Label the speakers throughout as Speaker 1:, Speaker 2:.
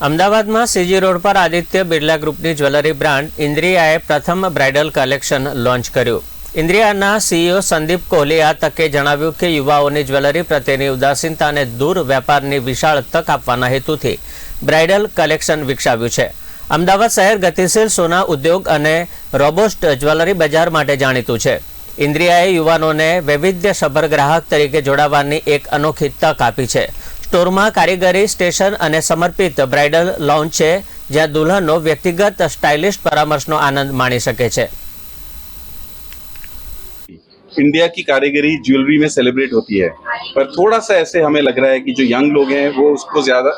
Speaker 1: અમદાવાદમાં CG road પર આદિત્ય બિરલા ગ્રુપની જ્વેલરી બ્રાન્ડ ઇન્દ્રિયાએ પ્રથમ બ્રાઇડલ કલેક્શન લોન્ચ કર્યું. ઇન્દ્રિયાના સીઈઓ સંદીપ કોહલી આ તકે જણાવ્યું કે યુવાઓની જ્વેલરી પ્રત્યેની ઉદાસીનતાને દૂર વેપારની વિશાળ તક આપવાના હેતુથી બ્રાઇડલ કલેક્શન વિકસાવ્યું છે. અમદાવાદ શહેર ગતિશીલ સોના ઉદ્યોગ અને રોબોસ્ટ જ્વેલરી બજાર માટે જાણીતું છે. ઇન્દ્રિયાએ યુવાનોને વૈવિધ્યસભર ગ્રાહક તરીકે જોડાવાની એક અનોખી તક આપી છે. સ્ટોરમાં કારીગરી સ્ટેશન અને સમર્પિત બ્રાઇડલ લોન્ચ છે જ્યાં દુલ્હનો વ્યક્તિગત સ્ટાઇલિસ્ટ પરામર્શનો આનંદ માણી શકે છે
Speaker 2: इंडिया की कारीगरी ज्वेलरी में सेलिब्रेट होती है पर थोड़ा सा ऐसे हमें लग रहा है कि जो यंग लोग हैं वो उसको ज्यादा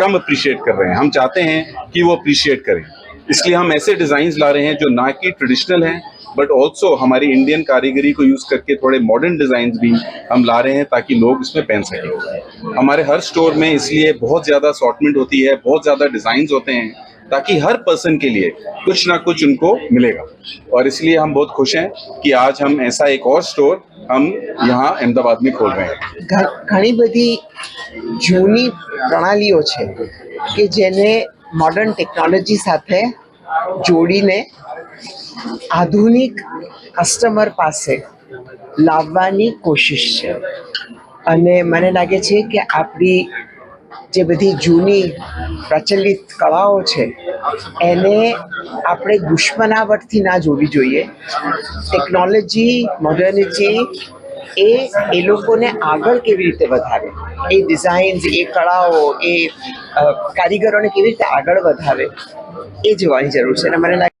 Speaker 2: कम अप्रिशिएट कर रहे हैं हम चाहते हैं कि वो अप्रिशिएट करें इसलिए हम ऐसे डिजाइन ला रहे हैं जो ना कि ट्रेडिशनल हैं बट ऑल्सो हमारी इंडियन कारीगरी को यूज करके थोड़े मॉडर्न डिजाइन भी हम ला रहे हैं ताकि लोग इसमें पहन सकें हमारे हर स्टोर में इसलिए बहुत ज्यादा असॉर्टमेंट होती है बहुत ज्यादा डिजाइन होते हैं ताकि हर पर्सन के लिए कुछ ना कुछ उनको मिलेगा और इसलिए हम बहुत खुश हैं कि आज हम ऐसा एक और स्टोर हम यहाँ अहमदाबाद में खोल रहे हैं
Speaker 3: ઘ- ઘણી બધી જૂની પ્રણાલીઓ છે કે જેને મોડર્ન ટેકનોલોજી સાથે જોડીને આધુનિક કસ્ટમર પાસે લાવવાની કોશિશ છે. અને મને લાગે છે કે આપણી જે બધી જૂની પ્રચલિત કળાઓ છે, એને આપણે દુશ્મનાવટથી ના જોવી જોઈએ. ટેકનોલોજી મોડર્નિટી એ એ લોકોને આગળ કેવી રીતે વધારે? એ ડિઝાઇન્સ એ કળાઓ, એ કારીગરોને કેવી રીતે આગળ વધારે? એ જોવાની જરૂર છે અને મને લાગે